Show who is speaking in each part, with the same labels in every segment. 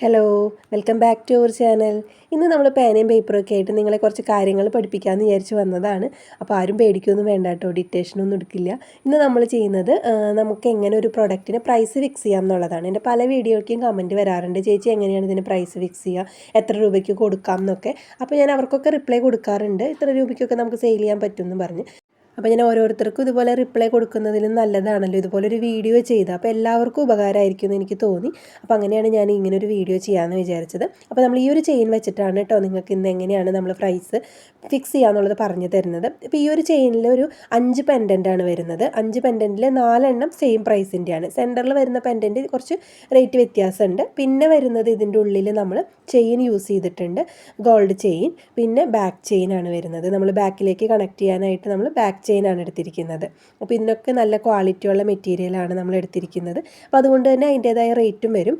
Speaker 1: Hello welcome back to our channel ഇന്ന് നമ്മൾ പേനയും പേപ്പറും ഒക്കെ ആയിട്ട് നിങ്ങളെ കുറച്ച് കാര്യങ്ങൾ പഠിപ്പിക്കാമെന്ന് വിചാരിച്ച് വന്നതാണ്. അപ്പോൾ ആരും പേടിക്കൊന്നും വേണ്ട കേട്ടോ ഡിറ്റേഷനൊന്നും എടുക്കില്ല. ഇന്ന് നമ്മൾ ചെയ്യുന്നത് നമുക്ക് എങ്ങനെ ഒരു പ്രൊഡക്റ്റിന് പ്രൈസ് ഫിക്സ് ചെയ്യാം എന്നുള്ളതാണ്. എന്റെ പല വീഡിയോയ്ക്കും കമന്റ് വരാറുണ്ട് ചേച്ചി എങ്ങനെയാണ് ഇതിന് പ്രൈസ് ഫിക്സ് ചെയ്യുക? എത്ര രൂപയ്ക്ക് കൊടുക്കാം? എന്നൊക്കെ. അപ്പോൾ ഞാൻ അവർക്കൊക്കെ റിപ്ലൈ കൊടുക്കാറുണ്ട് ഇത്ര രൂപയ്ക്കൊക്കെ നമുക്ക് സെയിൽ ചെയ്യാൻ പറ്റുമെന്ന് പറഞ്ഞ്. അപ്പോൾ ഞാൻ ഓരോരുത്തർക്കും ഇതുപോലെ റിപ്ലൈ കൊടുക്കുന്നതിലും നല്ലതാണല്ലോ. ഇതുപോലെ ഒരു വീഡിയോ ചെയ്ത്. അപ്പോൾ എല്ലാവർക്കും ഉപകാരമായിരിക്കും എന്ന് എനിക്ക് തോന്നി. അപ്പോൾ അങ്ങനെയാണ് ഞാൻ ഇങ്ങനെ ഒരു വീഡിയോ ചെയ്യാമെന്ന് വിചാരിച്ചത്. അപ്പോൾ നമ്മൾ ഈ ഒരു ചെയിൻ വെച്ചിട്ടാണ് കേട്ടോ നിങ്ങൾക്ക് ഇന്ന് എങ്ങനെയാണ് നമ്മൾ പ്രൈസ് ഫിക്സ് ചെയ്യാന്നുള്ളത് പറഞ്ഞു തരുന്നത്. ഇപ്പോൾ ഈ ഒരു ചെയിനിൽ ഒരു അഞ്ച് പെൻഡന്റ് ആണ് വരുന്നത്. അഞ്ച് പെൻഡന്റിൽ നാലെണ്ണം സെയിം പ്രൈസിന്റെയാണ് സെന്ററിൽ വരുന്ന പെൻഡന്റ് കുറച്ച് റേറ്റ് വ്യത്യാസമുണ്ട്. പിന്നെ വരുന്നത് ഇതിന്റെ ഉള്ളിൽ നമ്മൾ ചെയിൻ യൂസ് ചെയ്തിട്ടുണ്ട്. ഗോൾഡ് ചെയിൻ പിന്നെ ബാക്ക് ചെയിൻ ആണ് വരുന്നത്. നമ്മൾ ബാക്കിലേക്ക് കണക്ട് ചെയ്യാനായിട്ട് നമ്മൾ ബാക്ക് ചെയിൻ ആണ് എടുത്തിരിക്കുന്നത്. അപ്പോൾ ഇതിനൊക്കെ നല്ല ക്വാളിറ്റിയുള്ള മെറ്റീരിയലാണ് നമ്മൾ എടുത്തിരിക്കുന്നത്. അപ്പോൾ അതുകൊണ്ട് തന്നെ അതിന്റേതായ റേറ്റും വരും.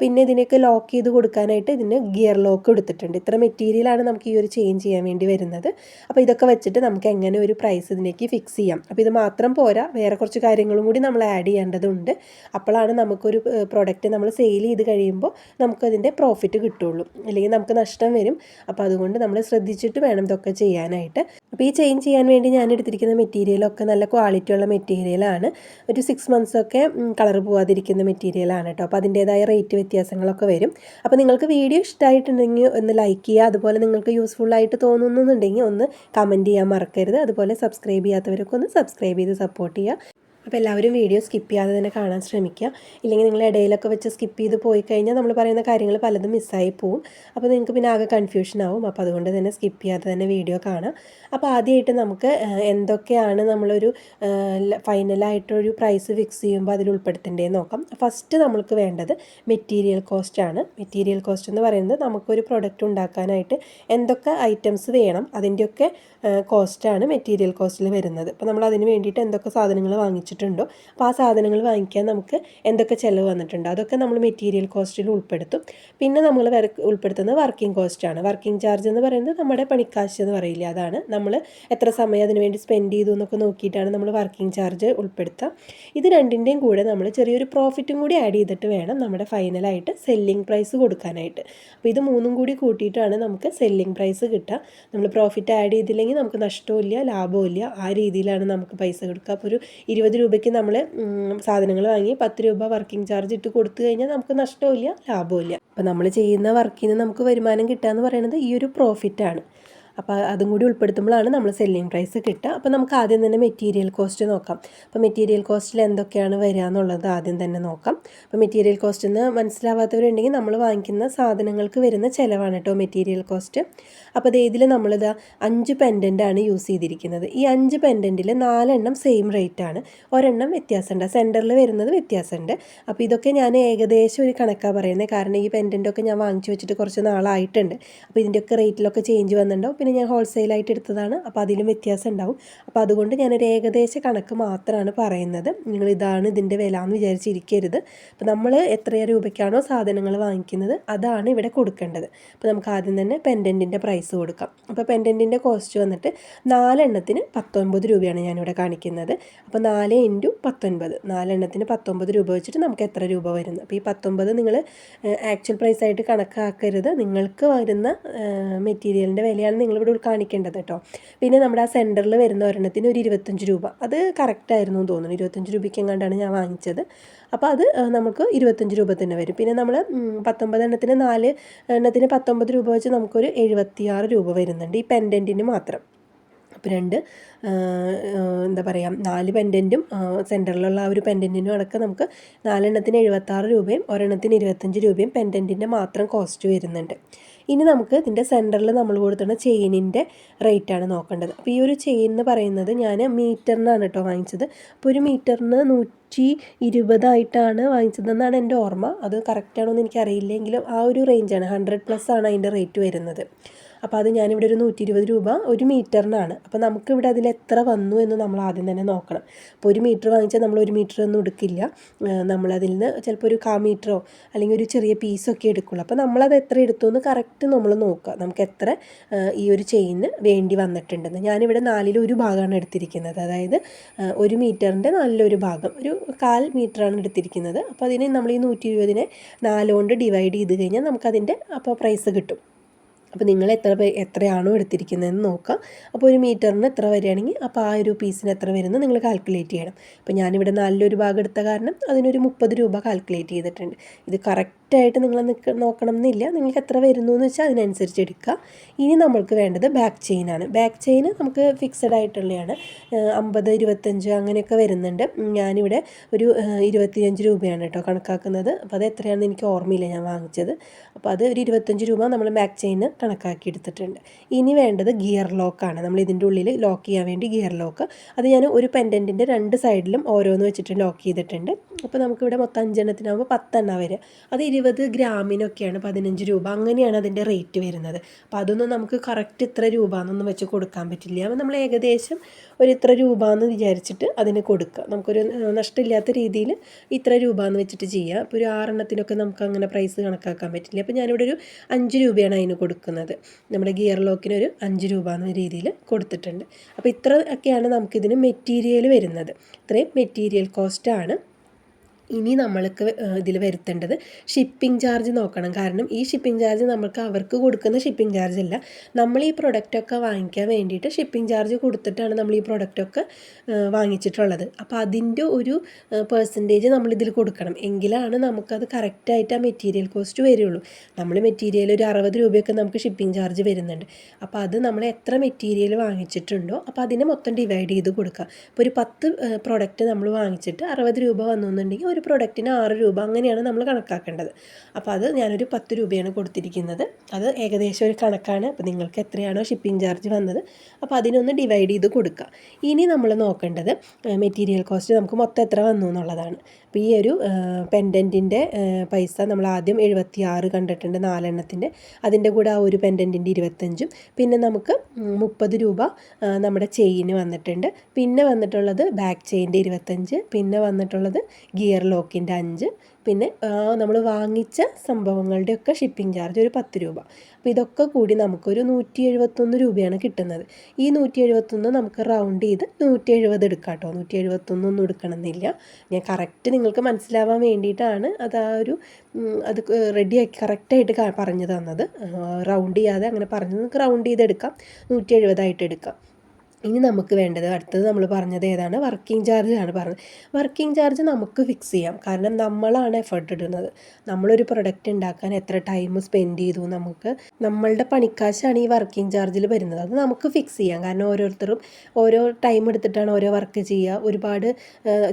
Speaker 1: പിന്നെ ഇതിനൊക്കെ ലോക്ക് ചെയ്ത് കൊടുക്കാനായിട്ട് ഇതിന് ഗിയർ ലോക്ക് എടുത്തിട്ടുണ്ട് ഇത്ര മെറ്റീരിയലാണ് നമുക്ക് ഈ ഒരു ചെയിൻ ചെയ്യാൻ വേണ്ടി വരുന്നത്. അപ്പോൾ ഇതൊക്കെ വെച്ചിട്ട് നമുക്ക് എങ്ങനെ ഒരു പ്രൈസ് ഇതിലേക്ക് ഫിക്സ് ചെയ്യാം. അപ്പോൾ ഇത് മാത്രം പോരാ വേറെ കുറച്ച് കാര്യങ്ങളും കൂടി നമ്മൾ ആഡ് ചെയ്യേണ്ടതുണ്ട്. അപ്പോഴാണ് നമുക്കൊരു പ്രോഡക്റ്റ് നമ്മൾ സെയിൽ ചെയ്ത് കഴിയുമ്പോൾ നമുക്കതിന്റെ പ്രോഫിറ്റ് കിട്ടുള്ളൂ. അല്ലെങ്കിൽ നമുക്ക് നഷ്ടം വരും. അപ്പോൾ അതുകൊണ്ട് നമ്മൾ ശ്രദ്ധിച്ചിട്ട് വേണം ഇതൊക്കെ ചെയ്യാനായിട്ട്. അപ്പോൾ ഈ ചെയിൻ ചെയ്യാൻ വേണ്ടി ഞാൻ എടുത്തിരിക്കുന്ന മെറ്റീരിയലൊക്കെ നല്ല ക്വാളിറ്റി ഉള്ള മെറ്റീരിയലാണ് ഒരു സിക്സ് മന്ത്സ് ഒക്കെ കളർ പോവാതിരിക്കുന്ന മെറ്റീരിയലാണ് കേട്ടോ അപ്പോൾ അതിന്റേതായ റേറ്റ് വ്യത്യാസങ്ങളൊക്കെ വരും. അപ്പോൾ നിങ്ങൾക്ക് വീഡിയോ ഇഷ്ടമായിട്ടുണ്ടെങ്കിൽ ഒന്ന് ലൈക്ക് ചെയ്യുക. അതുപോലെ നിങ്ങൾക്ക് യൂസ്ഫുൾ ആയിട്ട് തോന്നുന്നുണ്ടെങ്കിൽ ഒന്ന് കമന്റ് ചെയ്യാൻ മറക്കരുത്. അതുപോലെ സബ്സ്ക്രൈബ് ചെയ്യാത്തവരൊക്കെ ഒന്ന് സബ്സ്ക്രൈബ് ചെയ്ത് സപ്പോർട്ട് ചെയ്യുക. അപ്പോൾ എല്ലാവരും വീഡിയോ സ്കിപ്പ് ചെയ്യാതെ തന്നെ കാണാൻ ശ്രമിക്കുക. ഇല്ലെങ്കിൽ നിങ്ങൾ ഇടയിലൊക്കെ വെച്ച് സ്കിപ്പ് ചെയ്ത് പോയി കഴിഞ്ഞാൽ നമ്മൾ പറയുന്ന കാര്യങ്ങൾ പലതും മിസ്സായി പോവും. അപ്പോൾ നിങ്ങൾക്ക് പിന്നെ ആകെ കൺഫ്യൂഷൻ ആവും. അപ്പോൾ അതുകൊണ്ട് തന്നെ സ്കിപ്പ് ചെയ്യാതെ തന്നെ വീഡിയോ കാണാം അപ്പോൾ ആദ്യമായിട്ട് നമുക്ക് എന്തൊക്കെയാണ് നമ്മളൊരു ഫൈനലായിട്ടൊരു പ്രൈസ് ഫിക്സ് ചെയ്യുമ്പോൾ അതിൽ ഉൾപ്പെടുത്തേണ്ടതെന്ന് നോക്കാം. ഫസ്റ്റ് നമ്മൾക്ക് വേണ്ടത് മെറ്റീരിയൽ കോസ്റ്റ് ആണ്. മെറ്റീരിയൽ കോസ്റ്റ് എന്ന് പറയുന്നത് നമുക്കൊരു പ്രൊഡക്റ്റ് ഉണ്ടാക്കാനായിട്ട് എന്തൊക്കെ ഐറ്റംസ് വേണം അതിന്റെയൊക്കെ കോസ്റ്റാണ് മെറ്റീരിയൽ കോസ്റ്റിൽ വരുന്നത്. അപ്പോൾ നമ്മൾ അതിന് വേണ്ടിയിട്ട് എന്തൊക്കെ സാധനങ്ങൾ വാങ്ങിച്ചിട്ടുണ്ടോ അപ്പോൾ ആ സാധനങ്ങൾ വാങ്ങിക്കാൻ നമുക്ക് എന്തൊക്കെ ചിലവ് വന്നിട്ടുണ്ടോ? അതൊക്കെ നമ്മൾ മെറ്റീരിയൽ കോസ്റ്റിൽ ഉൾപ്പെടുത്തും. പിന്നെ നമ്മൾ ഉൾപ്പെടുത്തുന്നത് വർക്കിംഗ് കോസ്റ്റാണ് വർക്കിംഗ് ചാർജ് എന്ന് പറയുന്നത് നമ്മുടെ പണിക്കാശ് എന്ന് പറയില്ല അതാണ്. നമ്മൾ എത്ര സമയം അതിനുവേണ്ടി സ്പെൻഡ് ചെയ്തു എന്നൊക്കെ നോക്കിയിട്ടാണ് നമ്മൾ വർക്കിംഗ് ചാർജ് ഉൾപ്പെടുത്തുക ഇത് രണ്ടിന്റെയും കൂടെ നമ്മൾ ചെറിയൊരു പ്രോഫിറ്റും കൂടി ആഡ് ചെയ്തിട്ട് വേണം നമ്മുടെ ഫൈനലായിട്ട് സെല്ലിംഗ് പ്രൈസ് കൊടുക്കാനായിട്ട്. അപ്പോൾ ഇത് മൂന്നും കൂടി കൂട്ടിയിട്ടാണ് നമുക്ക് സെല്ലിംഗ് പ്രൈസ് കിട്ടുക. നമ്മൾ പ്രോഫിറ്റ് ആഡ് ചെയ്തില്ലെങ്കിൽ നമുക്ക് നഷ്ടമില്ല ലാഭമില്ല ആ രീതിയിലാണ് നമുക്ക് പൈസ കൊടുക്കുക. അപ്പോൾ ഒരു ഇരുപത് രൂപയ്ക്ക് നമ്മൾ സാധനങ്ങൾ വാങ്ങി പത്ത് രൂപ വർക്കിംഗ് ചാർജ് ഇട്ട് കൊടുത്തു കഴിഞ്ഞാൽ നമുക്ക് നഷ്ടമില്ല ലാഭമില്ല അപ്പോൾ നമ്മൾ ചെയ്യുന്ന വർക്കിന് നമുക്ക് വരുമാനം കിട്ടുക എന്ന് പറയുന്നത് ഈ ഒരു പ്രോഫിറ്റാണ് അപ്പോൾ അതും കൂടി ഉൾപ്പെടുത്തുമ്പോഴാണ് നമ്മൾ സെല്ലിംഗ് പ്രൈസ് കിട്ടുക. അപ്പോൾ നമുക്ക് ആദ്യം തന്നെ മെറ്റീരിയൽ കോസ്റ്റ് നോക്കാം. അപ്പോൾ മെറ്റീരിയൽ കോസ്റ്റിൽ എന്തൊക്കെയാണ് വരിക എന്നുള്ളത് ആദ്യം തന്നെ നോക്കാം. അപ്പോൾ മെറ്റീരിയൽ കോസ്റ്റ് എന്ന് മനസ്സിലാവാത്തവരുണ്ടെങ്കിൽ നമ്മൾ വാങ്ങിക്കുന്ന സാധനങ്ങൾക്ക് വരുന്ന ചിലവാണ് കേട്ടോ മെറ്റീരിയൽ കോസ്റ്റ് അപ്പോൾ ദേ ഇതിൽ നമ്മളിതാ അഞ്ച് പെൻഡന്റ് ആണ് യൂസ് ചെയ്തിരിക്കുന്നത്. ഈ അഞ്ച് പെൻഡന്റിൽ നാലെണ്ണം സെയിം റേറ്റ് ആണ്. ഒരെണ്ണം വ്യത്യാസമുണ്ട് സെന്ററിൽ വരുന്നത് വ്യത്യാസമുണ്ട് അപ്പോൾ ഇതൊക്കെ ഞാൻ ഏകദേശം ഒരു കണക്കാണ് പറയുന്നത് കാരണം ഈ പെൻഡന്റൊക്കെ ഞാൻ വാങ്ങിച്ചു വെച്ചിട്ട് കുറച്ച് നാളായിട്ടുണ്ട്. അപ്പോൾ ഇതിന്റെയൊക്കെ റേറ്റിലൊക്കെ ചേഞ്ച് വന്നിട്ടുണ്ടാവും. പിന്നെ ഞാൻ ഹോൾസെയിലായിട്ട് എടുത്തതാണ്. അപ്പോൾ അതിലും വ്യത്യാസം ഉണ്ടാവും. അപ്പോൾ അതുകൊണ്ട് ഞാനൊരു ഏകദേശ കണക്ക് മാത്രമാണ് പറയുന്നത്. നിങ്ങൾ ഇതാണ് ഇതിന്റെ വില എന്ന് വിചാരിച്ചിരിക്കരുത്. അപ്പോൾ നമ്മൾ എത്ര രൂപയ്ക്കാണോ സാധനങ്ങൾ വാങ്ങിക്കുന്നത് അതാണ് ഇവിടെ കൊടുക്കേണ്ടത്. അപ്പോൾ നമുക്ക് ആദ്യം തന്നെ പെൻഡന്റിന്റെ പ്രൈസ് കൊടുക്കാം. അപ്പോൾ പെൻഡന്റിന്റെ കോസ്റ്റ് വന്നിട്ട് നാലെണ്ണത്തിന് പത്തൊൻപത് രൂപയാണ് ഞാനിവിടെ കാണിക്കുന്നത്. അപ്പോൾ നാല് ഇന്റു പത്തൊൻപത്. നാലെണ്ണത്തിന് പത്തൊമ്പത് രൂപ വെച്ചിട്ട് നമുക്ക് എത്ര രൂപ വരുന്നത് അപ്പോൾ ഈ പത്തൊമ്പത് നിങ്ങൾ ആക്ച്വൽ പ്രൈസായിട്ട് കണക്കാക്കരുത്. നിങ്ങൾക്ക് വരുന്ന മെറ്റീരിയലിന്റെ വിലയാണ് നിങ്ങളിവിടെ കാണിക്കേണ്ടത് കേട്ടോ പിന്നെ നമ്മുടെ ആ സെന്ററിൽ വരുന്ന ഒരെണ്ണത്തിന് ഒരു ഇരുപത്തഞ്ച് രൂപ. അത് കറക്റ്റായിരുന്നു എന്ന് തോന്നുന്നു. ഇരുപത്തഞ്ച് രൂപയ്ക്ക് എങ്ങാണ്ടാണ് ഞാൻ വാങ്ങിച്ചത്. അപ്പോൾ അത് നമുക്ക് ഇരുപത്തഞ്ച് രൂപ തന്നെ വരും. പിന്നെ നമ്മൾ പത്തൊമ്പത് എണ്ണത്തിന് നാല് എണ്ണത്തിന് പത്തൊമ്പത് രൂപ വെച്ച് നമുക്കൊരു എഴുപത്തിയാറ് രൂപ വരുന്നുണ്ട് ഈ പെൻഡന്റിന് മാത്രം. അപ്പോൾ രണ്ട് എന്താ പറയുക നാല് പെൻഡന്റും സെന്ററിലുള്ള ആ ഒരു പെൻഡന്റിനും അടക്കം നമുക്ക് നാലെണ്ണത്തിന് എഴുപത്താറ് രൂപയും ഒരെണ്ണത്തിന് ഇരുപത്തഞ്ച് രൂപയും പെൻഡന്റിന്റെ മാത്രം കോസ്റ്റ് വരുന്നുണ്ട്. ഇനി നമുക്ക് ഇതിന്റെ സെന്ററിൽ നമ്മൾ കൊടുത്തുന്ന ചെയിനിന്റെ റേറ്റാണ് നോക്കേണ്ടത്. അപ്പോൾ ഈ ഒരു ചെയിൻ എന്ന് പറയുന്നത് ഞാൻ മീറ്ററിനാണ് കേട്ടോ വാങ്ങിച്ചത്. അപ്പോൾ ഒരു മീറ്ററിന് നൂറ്റി ഇരുപതായിട്ടാണ് വാങ്ങിച്ചതെന്നാണ് എന്റെ ഓർമ്മ. അത് കറക്റ്റാണോ എന്ന് എനിക്കറിയില്ലെങ്കിലും ആ ഒരു റേഞ്ചാണ് ഹൺഡ്രഡ് പ്ലസ് ആണ് അതിന്റെ റേറ്റ് വരുന്നത്. അപ്പോൾ അത് ഞാനിവിടെ ഒരു നൂറ്റി ഇരുപത് രൂപ ഒരു മീറ്ററിനാണ്. അപ്പോൾ നമുക്കിവിടെ അതിൽ എത്ര വന്നു എന്ന് നമ്മൾ ആദ്യം തന്നെ നോക്കണം. അപ്പോൾ ഒരു മീറ്റർ വാങ്ങിച്ചാൽ നമ്മൾ ഒരു മീറ്റർ ഒന്നും എടുക്കില്ല നമ്മളതിൽ നിന്ന് ചിലപ്പോൾ ഒരു കാ മീറ്ററോ അല്ലെങ്കിൽ ഒരു ചെറിയ പീസൊക്കെ എടുക്കുള്ളൂ. അപ്പോൾ നമ്മളത് എത്ര എടുത്തു എന്ന് കറക്റ്റ് നമ്മൾ നോക്കുക. നമുക്ക് എത്ര ഈ ഒരു ചെയിന് വേണ്ടി വന്നിട്ടുണ്ടെന്ന്. ഞാനിവിടെ നാലിൽ ഒരു ഭാഗമാണ് എടുത്തിരിക്കുന്നത്. അതായത് ഒരു മീറ്ററിന്റെ നാലിലൊരു ഭാഗം. ഒരു കാൽ മീറ്ററാണ് എടുത്തിരിക്കുന്നത്. അപ്പോൾ അതിന് നമ്മൾ ഈ നൂറ്റി ഇരുപതിനെ നാലുകൊണ്ട് ഡിവൈഡ് ചെയ്ത് കഴിഞ്ഞാൽ നമുക്കതിന്റെ അപ്പോൾ പ്രൈസ് കിട്ടും. അപ്പോൾ നിങ്ങൾ എത്ര എത്രയാണോ എടുത്തിരിക്കുന്നതെന്ന് നോക്കാം. അപ്പോൾ ഒരു മീറ്ററിന് എത്ര വരികയാണെങ്കിൽ അപ്പോൾ ആ ഒരു പീസിന് എത്ര വരുന്നത് നിങ്ങൾ കാൽക്കുലേറ്റ് ചെയ്യണം. അപ്പോൾ ഞാനിവിടെ നല്ലൊരു ഭാഗം എടുത്ത കാരണം അതിനൊരു മുപ്പത് രൂപ കാൽക്കുലേറ്റ് ചെയ്തിട്ടുണ്ട്. ഇത് കറക്റ്റായിട്ട് നിങ്ങൾ നിൽക്ക നോക്കണം എന്നില്ല നിങ്ങൾക്ക് എത്ര വരുന്നു എന്ന് വെച്ചാൽ അതിനനുസരിച്ച് എടുക്കുക. ഇനി നമ്മൾക്ക് വേണ്ടത് ബാക്ക് ചെയിനാണ് ബാക്ക് ചെയിൻ നമുക്ക് ഫിക്സഡ് ആയിട്ടുള്ളതാണ് അമ്പത് ഇരുപത്തഞ്ച് അങ്ങനെയൊക്കെ വരുന്നുണ്ട്. ഞാനിവിടെ ഒരു ഇരുപത്തിയഞ്ച് രൂപയാണ് കേട്ടോ കണക്കാക്കുന്നത്. അപ്പോൾ അത് എത്രയാണെന്ന് എനിക്ക് ഓർമ്മയില്ല ഞാൻ വാങ്ങിച്ചത്. അപ്പോൾ അത് ഒരു ഇരുപത്തഞ്ച് രൂപ നമ്മൾ ബാക്ക് ചെയിന് കണക്കാക്കി എടുത്തിട്ടുണ്ട് ഇനി വേണ്ടത് ഗിയർ ലോക്കാണ് നമ്മൾ ഇതിന്റെ ഉള്ളിൽ ലോക്ക് ചെയ്യാൻ വേണ്ടി ഗിയർ ലോക്ക്. അത് ഞാൻ ഒരു പെൻഡന്റിന്റെ രണ്ട് സൈഡിലും ഓരോന്ന് വെച്ചിട്ട് ലോക്ക് ചെയ്തിട്ടുണ്ട്. അപ്പോൾ നമുക്കിവിടെ മൊത്തം അഞ്ചെണ്ണത്തിനാകുമ്പോൾ പത്തെണ്ണം വരെ അത് ഇരുപത് ഗ്രാമിനൊക്കെയാണ് പതിനഞ്ച് രൂപ. അങ്ങനെയാണ് അതിന്റെ റേറ്റ് വരുന്നത്. അപ്പോൾ അതൊന്നും നമുക്ക് കറക്റ്റ് ഇത്ര രൂപ എന്നൊന്നും വെച്ച് കൊടുക്കാൻ പറ്റില്ല. അപ്പോൾ നമ്മൾ ഏകദേശം ഒരു ഇത്ര രൂപ എന്ന് വിചാരിച്ചിട്ട് അതിന് കൊടുക്കുക. നമുക്കൊരു നഷ്ടമില്ലാത്ത രീതിയിൽ ഇത്ര രൂപ എന്ന് വെച്ചിട്ട് ചെയ്യുക അപ്പോൾ ഒരു ആറെണ്ണത്തിനൊക്കെ നമുക്ക് അങ്ങനെ പ്രൈസ് കണക്കാക്കാൻ പറ്റില്ല. അപ്പോൾ ഞാനിവിടെ ഒരു അഞ്ച് രൂപയാണ് അതിന് കൊടുക്കുന്നത്. നമ്മുടെ ഗിയർ ലോക്കിന് ഒരു അഞ്ച് രൂപ എന്ന രീതിയിൽ കൊടുത്തിട്ടുണ്ട്. അപ്പോൾ ഇത്ര ഒക്കെയാണ് നമുക്കിതിന് മെറ്റീരിയൽ വരുന്നത്. ഇത്രയും മെറ്റീരിയൽ കോസ്റ്റാണ് ഇനി നമ്മൾക്ക് ഇതിൽ വരുത്തേണ്ടത് ഷിപ്പിംഗ് ചാർജ് നോക്കണം. കാരണം ഈ ഷിപ്പിംഗ് ചാർജ് നമുക്ക് അവർക്ക് കൊടുക്കുന്ന ഷിപ്പിംഗ് ചാർജ് അല്ല. നമ്മൾ ഈ പ്രൊഡക്റ്റൊക്കെ വാങ്ങിക്കാൻ വേണ്ടിയിട്ട് ഷിപ്പിംഗ് ചാർജ് കൊടുത്തിട്ടാണ് നമ്മൾ ഈ പ്രൊഡക്റ്റൊക്കെ വാങ്ങിച്ചിട്ടുള്ളത്. അപ്പോൾ അതിന്റെ ഒരു പെർസെന്റേജ് ഇതിൽ കൊടുക്കണം. എങ്കിലാണ് നമുക്കത് കറക്റ്റായിട്ട് ആ മെറ്റീരിയൽ കോസ്റ്റ് വരുള്ളൂ. നമ്മൾ മെറ്റീരിയൽ ഒരു അറുപത് രൂപയൊക്കെ നമുക്ക് ഷിപ്പിംഗ് ചാർജ് വരുന്നുണ്ട്. അപ്പോൾ അത് നമ്മൾ എത്ര മെറ്റീരിയൽ വാങ്ങിച്ചിട്ടുണ്ടോ അപ്പോൾ അതിനെ മൊത്തം ഡിവൈഡ് ചെയ്ത് കൊടുക്കുക. ഇപ്പോൾ ഒരു പത്ത് പ്രൊഡക്റ്റ് നമ്മൾ വാങ്ങിച്ചിട്ട് അറുപത് രൂപ വന്നു എന്നുണ്ടെങ്കിൽ ഒരു പ്രൊഡക്റ്റിന് ആറ് രൂപ അങ്ങനെയാണ് നമ്മൾ കണക്കാക്കേണ്ടത്. അപ്പോൾ അത് ഞാനൊരു പത്ത് രൂപയാണ് കൊടുത്തിരിക്കുന്നത്. അത് ഏകദേശം ഒരു കണക്കാണ്. അപ്പോൾ നിങ്ങൾക്ക് എത്രയാണോ ഷിപ്പിംഗ് ചാർജ് വന്നത്. അപ്പോൾ അതിനൊന്ന് ഡിവൈഡ് ചെയ്ത് കൊടുക്കുക. ഇനി നമ്മൾ നോക്കേണ്ടത് മെറ്റീരിയൽ കോസ്റ്റ് നമുക്ക് മൊത്തം എത്ര വന്നു എന്നുള്ളതാണ്. അപ്പോൾ ഈ ഒരു പെൻഡന്റിന്റെ പൈസ നമ്മൾ ആദ്യം എഴുപത്തി ആറ് കണ്ടിട്ടുണ്ട് നാലെണ്ണത്തിന്റെ. അതിന്റെ കൂടെ ആ ഒരു പെൻഡന്റിന്റെ ഇരുപത്തഞ്ചും. പിന്നെ നമുക്ക് മുപ്പത് രൂപ നമ്മുടെ ചെയിന് വന്നിട്ടുണ്ട്. പിന്നെ വന്നിട്ടുള്ളത് ബാക്ക് ചെയിന്റെ ഇരുപത്തഞ്ച്. പിന്നെ വന്നിട്ടുള്ളത് ഗിയർ ലോക്കിന്റെ അഞ്ച്. പിന്നെ നമ്മൾ വാങ്ങിച്ച സംഭവങ്ങളുടെയൊക്കെ ഷിപ്പിംഗ് ചാർജ് ഒരു പത്ത് രൂപ. അപ്പോൾ ഇതൊക്കെ കൂടി നമുക്കൊരു നൂറ്റി എഴുപത്തൊന്ന് രൂപയാണ് കിട്ടുന്നത്. ഈ നൂറ്റി എഴുപത്തൊന്ന് നമുക്ക് റൗണ്ട് ചെയ്ത് നൂറ്റി എഴുപത് എടുക്കാം കേട്ടോ നൂറ്റി എഴുപത്തൊന്നൊന്നും എടുക്കണമെന്നില്ല. ഞാൻ കറക്റ്റ് നിങ്ങൾക്ക് മനസ്സിലാവാൻ വേണ്ടിയിട്ടാണ് അത് ആ ഒരു അത് റെഡിയാക്കി കറക്റ്റായിട്ട് പറഞ്ഞു തന്നത്. റൗണ്ട് ചെയ്യാതെ അങ്ങനെ പറഞ്ഞത് നമുക്ക് റൗണ്ട് ചെയ്തെടുക്കാം. നൂറ്റി എഴുപതായിട്ട് എടുക്കാം. ഇനി നമുക്ക് വേണ്ടത് അടുത്തത് നമ്മൾ പറഞ്ഞത് ഏതാണ്? വർക്കിംഗ് ചാർജ് ആണ് പറഞ്ഞത്. വർക്കിംഗ് ചാർജ് നമുക്ക് ഫിക്സ് ചെയ്യാം. കാരണം നമ്മളാണ് എഫേർട്ട് ഇടുന്നത്. നമ്മളൊരു പ്രൊഡക്റ്റ് ഉണ്ടാക്കാൻ എത്ര ടൈം സ്പെൻഡ് ചെയ്തു നമുക്ക്. നമ്മളുടെ പണിക്കാശാണ് ഈ വർക്കിംഗ് ചാർജിൽ വരുന്നത്. അത് നമുക്ക് ഫിക്സ് ചെയ്യാം. കാരണം ഓരോരുത്തരും ഓരോ ടൈം എടുത്തിട്ടാണ് ഓരോ വർക്ക് ചെയ്യുക ഒരുപാട്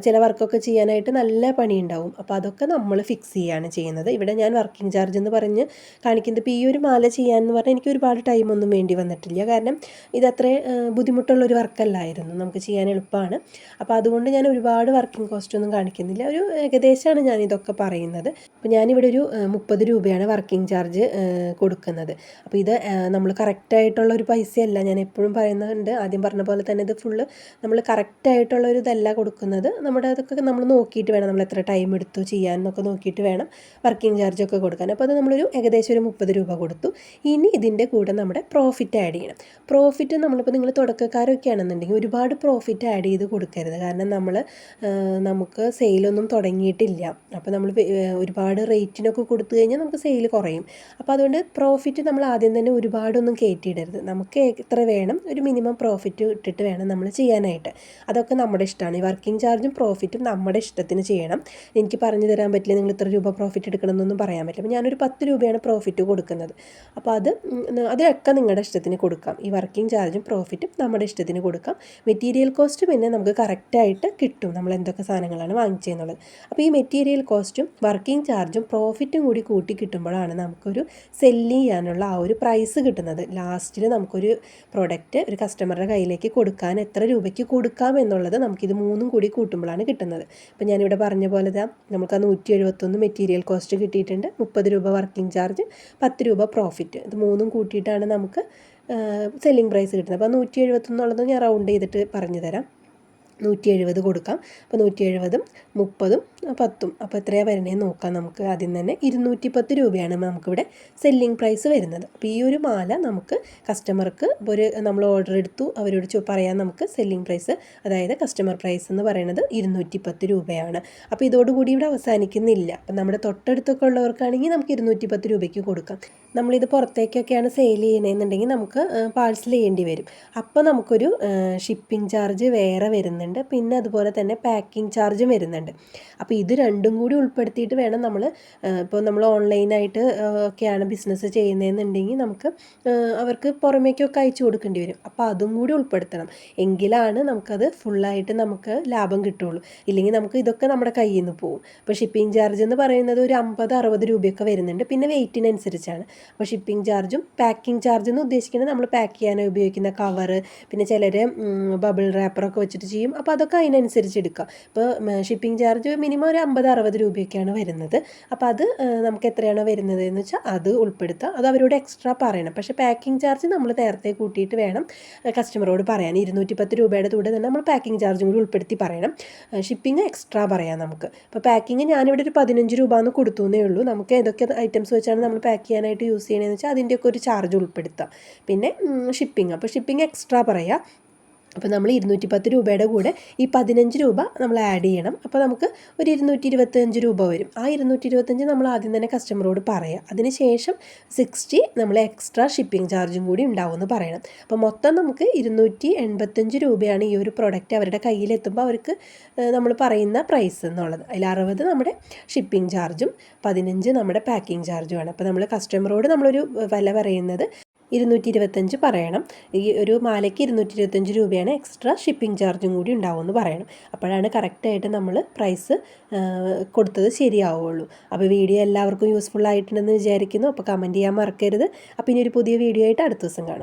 Speaker 1: ചില വർക്കൊക്കെ ചെയ്യാനായിട്ട് നല്ല പണി ഉണ്ടാവും അപ്പോൾ അതൊക്കെ നമ്മൾ ഫിക്സ് ചെയ്യുകയാണ് ചെയ്യുന്നത്. ഇവിടെ ഞാൻ വർക്കിംഗ് ചാർജ് എന്ന് പറഞ്ഞ് കാണിക്കുന്നത് ഇപ്പോൾ ഈ ഒരു മാല ചെയ്യാമെന്ന് പറഞ്ഞാൽ എനിക്ക് ഒരുപാട് ടൈമൊന്നും വേണ്ടി വന്നിട്ടില്ല. കാരണം ഇതത്ര ബുദ്ധിമുട്ടുള്ള ഒരു വർക്കല്ലായിരുന്നു. നമുക്ക് ചെയ്യാൻ എളുപ്പമാണ്. അപ്പോൾ അതുകൊണ്ട് ഞാൻ ഒരുപാട് വർക്കിംഗ് കോസ്റ്റ് ഒന്നും കാണിക്കുന്നില്ല. ഒരു ഏകദേശമാണ് ഞാൻ ഇതൊക്കെ പറയുന്നത്. അപ്പോൾ ഞാനിവിടെ ഒരു മുപ്പത് രൂപയാണ് വർക്കിംഗ് ചാർജ് കൊടുക്കുന്നത്. അപ്പോൾ ഇത് നമ്മൾ കറക്റ്റായിട്ടുള്ള ഒരു പൈസയല്ല. ഞാൻ എപ്പോഴും പറയുന്നുണ്ട് ആദ്യം പറഞ്ഞ പോലെ തന്നെ ഇത് ഫുള്ള് നമ്മൾ കറക്റ്റായിട്ടുള്ള ഒരു ഇതല്ല കൊടുക്കുന്നത്. നമ്മുടെ അതൊക്കെ നമ്മൾ നോക്കിയിട്ട് വേണം. നമ്മൾ എത്ര ടൈം എടുത്തു ചെയ്യാൻ എന്നൊക്കെ നോക്കിയിട്ട് വേണം വർക്കിംഗ് ചാർജൊക്കെ കൊടുക്കാൻ. അപ്പോൾ അത് നമ്മളൊരു ഏകദേശം ഒരു മുപ്പത് രൂപ കൊടുത്തു. ഇനി ഇതിന്റെ കൂടെ നമ്മുടെ പ്രോഫിറ്റ് ആഡ് ചെയ്യണം. പ്രോഫിറ്റ് നമ്മളിപ്പോൾ നിങ്ങൾ തുടക്കക്കാർ ഒക്കെ ആണെന്നുണ്ടെങ്കിൽ ഒരുപാട് പ്രോഫിറ്റ് ആഡ് ചെയ്ത് കൊടുക്കരുത്. കാരണം നമ്മൾ നമുക്ക് സെയിലൊന്നും തുടങ്ങിയിട്ടില്ല. അപ്പോൾ നമ്മൾ ഒരുപാട് റേറ്റിനൊക്കെ കൊടുത്തു കഴിഞ്ഞാൽ നമുക്ക് സെയിൽ കുറയും. അപ്പോൾ അതുകൊണ്ട് പ്രോഫിറ്റ് നമ്മൾ ആദ്യം തന്നെ ഒരുപാടൊന്നും കയറ്റിയിടരുത് നമുക്ക് എത്ര വേണം ഒരു മിനിമം പ്രോഫിറ്റ് ഇട്ടിട്ട് വേണം നമ്മൾ ചെയ്യാനായിട്ട്. അതൊക്കെ നമ്മുടെ ഇഷ്ടമാണ് ഈ വർക്കിംഗ് ചാർജും പ്രോഫിറ്റും നമ്മുടെ ഇഷ്ടത്തിന് ചെയ്യണം. എനിക്ക് പറഞ്ഞു തരാൻ പറ്റില്ല നിങ്ങൾ ഇത്ര രൂപ പ്രോഫിറ്റ് എടുക്കണം എന്നൊന്നും പറയാൻ പറ്റില്ല. അപ്പോൾ ഞാനൊരു പത്ത് രൂപയാണ് പ്രോഫിറ്റ് കൊടുക്കുന്നത്. അപ്പോൾ അത് അതിലൊക്കെ നിങ്ങളുടെ ഇഷ്ടത്തിന് കൊടുക്കാം. ഈ വർക്കിംഗ് ചാർജും പ്രോഫിറ്റും നമ്മുടെ ഇഷ്ടത്തിന് കൊടുക്കാം. മെറ്റീരിയൽ കോസ്റ്റ് പിന്നെ നമുക്ക് കറക്റ്റായിട്ട് കിട്ടും. നമ്മൾ എന്തൊക്കെ സാധനങ്ങളാണ് വാങ്ങിച്ചതെന്നുള്ളത് അപ്പോൾ ഈ മെറ്റീരിയൽ കോസ്റ്റും വർക്കിംഗ് ചാർജും പ്രോഫിറ്റും കൂടി കൂട്ടി കിട്ടുമ്പോഴാണ് നമുക്കൊരു സെല്ലിങ് ചെയ്യാനുള്ള ആ ഒരു പ്രൈസ് കിട്ടുന്നത്. ലാസ്റ്റിൽ നമുക്കൊരു പ്രൊഡക്റ്റ് ഒരു കസ്റ്റമറുടെ കയ്യിലേക്ക് കൊടുക്കാൻ എത്ര രൂപയ്ക്ക് കൊടുക്കാം എന്നുള്ളത് നമുക്കിത് മൂന്നും കൂടി കൂട്ടുമ്പോഴാണ് കിട്ടുന്നത്. അപ്പോൾ ഞാനിവിടെ പറഞ്ഞ പോലെ തന്നെ നമുക്ക് ആ നൂറ്റി എഴുപത്തൊന്ന് മെറ്റീരിയൽ കോസ്റ്റ് കിട്ടിയിട്ടുണ്ട്. മുപ്പത് രൂപ വർക്കിംഗ് ചാർജ് പത്ത് രൂപ പ്രോഫിറ്റ് ഇത് മൂന്നും കൂട്ടിയിട്ടാണ് നമുക്ക് സെല്ലിംഗ് പ്രൈസ് കിട്ടുന്നത്. അപ്പോൾ നൂറ്റി എഴുപത്തൊന്നുള്ളത് ഞാൻ റൗണ്ട് ചെയ്തിട്ട് പറഞ്ഞു തരാം നൂറ്റി എഴുപത് കൊടുക്കാം. അപ്പോൾ നൂറ്റി എഴുപതും മുപ്പതും പത്തും. അപ്പോൾ എത്രയാണ് വരണേന്ന് നോക്കാം നമുക്ക്. ആദ്യം തന്നെ ഇരുന്നൂറ്റി പത്ത് രൂപയാണ് നമുക്കിവിടെ സെല്ലിംഗ് പ്രൈസ് വരുന്നത്. അപ്പോൾ ഈ ഒരു മാല നമുക്ക് കസ്റ്റമർക്ക് ഒരു നമ്മൾ ഓർഡർ എടുത്തു. അവരോട് പറയാൻ നമുക്ക് സെല്ലിംഗ് പ്രൈസ് അതായത് കസ്റ്റമർ പ്രൈസ് എന്ന് പറയുന്നത് ഇരുന്നൂറ്റി പത്ത് രൂപയാണ്. അപ്പോൾ ഇതോടുകൂടി ഇവിടെ അവസാനിക്കുന്നില്ല. അപ്പം നമ്മുടെ തൊട്ടടുത്തൊക്കെ ഉള്ളവർക്കാണെങ്കിൽ നമുക്ക് ഇരുന്നൂറ്റി പത്ത് രൂപയ്ക്ക് കൊടുക്കാം. നമ്മളിത് പുറത്തേക്കൊക്കെയാണ് സെയിൽ ചെയ്യണമെന്നുണ്ടെങ്കിൽ നമുക്ക് പാഴ്സൽ ചെയ്യേണ്ടി വരും. അപ്പോൾ നമുക്കൊരു ഷിപ്പിംഗ് ചാർജ് വേറെ വരുന്നുണ്ട്. പിന്നെ അതുപോലെ തന്നെ പാക്കിംഗ് ചാർജും വരുന്നുണ്ട്. അപ്പോൾ ഇത് രണ്ടും കൂടി ഉൾപ്പെടുത്തിയിട്ട് വേണം നമ്മൾ ഇപ്പോൾ നമ്മൾ ഓൺലൈനായിട്ട് ഒക്കെയാണ് ബിസിനസ് ചെയ്യുന്നതെന്നുണ്ടെങ്കിൽ നമുക്ക് അവർക്ക് പുറമേക്കൊക്കെ അയച്ചു കൊടുക്കേണ്ടി വരും. അപ്പോൾ അതും കൂടി ഉൾപ്പെടുത്തണം. എങ്കിലാണ് നമുക്കത് ഫുള്ളായിട്ട് നമുക്ക് ലാഭം കിട്ടുള്ളൂ. ഇല്ലെങ്കിൽ നമുക്ക് ഇതൊക്കെ നമ്മുടെ കയ്യിൽ നിന്ന് പോകും അപ്പോൾ ഷിപ്പിംഗ് ചാർജ് എന്ന് പറയുന്നത് ഒരു അമ്പത് അറുപത് രൂപയൊക്കെ വരുന്നുണ്ട്. പിന്നെ വെയിറ്റിനനുസരിച്ചാണ് അപ്പോൾ ഷിപ്പിംഗ് ചാർജും പാക്കിംഗ് ചാർജ് എന്ന് ഉദ്ദേശിക്കുന്നത് നമ്മൾ പാക്ക് ചെയ്യാനായി ഉപയോഗിക്കുന്ന കവറ് പിന്നെ ചിലർ ബബിൾ റാപ്പറൊക്കെ വെച്ചിട്ട് ചെയ്യും. അപ്പോൾ അതൊക്കെ അതിനനുസരിച്ച് എടുക്കാം. ഇപ്പോൾ ഷിപ്പിംഗ് ചാർജ് മിനിമം ഒരു അമ്പത് അറുപത് രൂപയൊക്കെയാണ് വരുന്നത്. അപ്പോൾ അത് നമുക്ക് എത്രയാണോ വരുന്നത് എന്ന് വെച്ചാൽ അത് ഉൾപ്പെടുത്തുക അത് അവരോട് എക്സ്ട്രാ പറയണം. പക്ഷേ പാക്കിംഗ് ചാർജ് നമ്മൾ നേരത്തെ കൂട്ടിയിട്ട് വേണം കസ്റ്റമറോട് പറയാൻ. ഇരുന്നൂറ്റി പത്ത് രൂപയുടെ കൂടെ തന്നെ നമ്മൾ പാക്കിംഗ് ചാർജും കൂടി ഉൾപ്പെടുത്തി പറയണം. ഷിപ്പിംഗ് എക്സ്ട്രാ പറയാം നമുക്ക്. അപ്പോൾ പാക്കിംഗ് ഞാനിവിടെ ഒരു പതിനഞ്ച് രൂപ എന്ന് കൊടുത്തു എന്നേ ഉള്ളൂ. നമുക്ക് ഏതൊക്കെ ഐറ്റംസ് വെച്ചാണ് നമ്മൾ പാക്ക് ചെയ്യാനായിട്ട് യൂസ് ചെയ്യണമെന്ന് വെച്ചാൽ അതിന്റെയൊക്കെ ഒരു ചാർജ് ഉൾപ്പെടുത്താം. പിന്നെ ഷിപ്പിംഗ് അപ്പോൾ ഷിപ്പിംഗ് എക്സ്ട്രാ പറയാം. അപ്പോൾ നമ്മൾ ഇരുന്നൂറ്റി പത്ത് രൂപയുടെ കൂടെ ഈ പതിനഞ്ച് രൂപ നമ്മൾ ആഡ് ചെയ്യണം. അപ്പോൾ നമുക്ക് ഒരു ഇരുന്നൂറ്റി ഇരുപത്തഞ്ച് രൂപ വരും. ആ ഇരുന്നൂറ്റി ഇരുപത്തഞ്ച് നമ്മൾ ആദ്യം തന്നെ കസ്റ്റമറോട് പറയാം. അതിനുശേഷം സിക്സ്റ്റി നമ്മൾ എക്സ്ട്രാ ഷിപ്പിംഗ് ചാർജും കൂടി ഉണ്ടാവുമെന്ന് പറയണം. അപ്പോൾ മൊത്തം നമുക്ക് ഇരുന്നൂറ്റി എൺപത്തഞ്ച് രൂപയാണ് ഈ ഒരു പ്രൊഡക്റ്റ് അവരുടെ കയ്യിലെത്തുമ്പോൾ അവർക്ക് നമ്മൾ പറയുന്ന പ്രൈസ് എന്നുള്ളത്. അതിൽ അറുപത് നമ്മുടെ ഷിപ്പിംഗ് ചാർജും പതിനഞ്ച് നമ്മുടെ പാക്കിംഗ് ചാർജുമാണ് അപ്പോൾ നമ്മൾ കസ്റ്റമറോട് നമ്മളൊരു വില പറയുന്നത് ഇരുന്നൂറ്റി ഇരുപത്തഞ്ച് പറയണം. ഈ ഒരു മാലയ്ക്ക് ഇരുന്നൂറ്റി ഇരുപത്തഞ്ച് രൂപയാണ് എക്സ്ട്രാ ഷിപ്പിംഗ് ചാർജും കൂടി ഉണ്ടാവുമെന്ന് പറയണം. അപ്പോഴാണ് കറക്റ്റായിട്ട് നമ്മൾ പ്രൈസ് കൊടുത്തത് ശരിയാവുള്ളൂ. അപ്പോൾ വീഡിയോ എല്ലാവർക്കും യൂസ്ഫുൾ ആയിട്ടുണ്ടെന്ന് വിചാരിക്കുന്നു. അപ്പോൾ കമന്റ് ചെയ്യാൻ മറക്കരുത്. അപ്പോൾ ഇനി ഒരു പുതിയ വീഡിയോ ആയിട്ട് അടുത്ത ദിവസം കാണാം.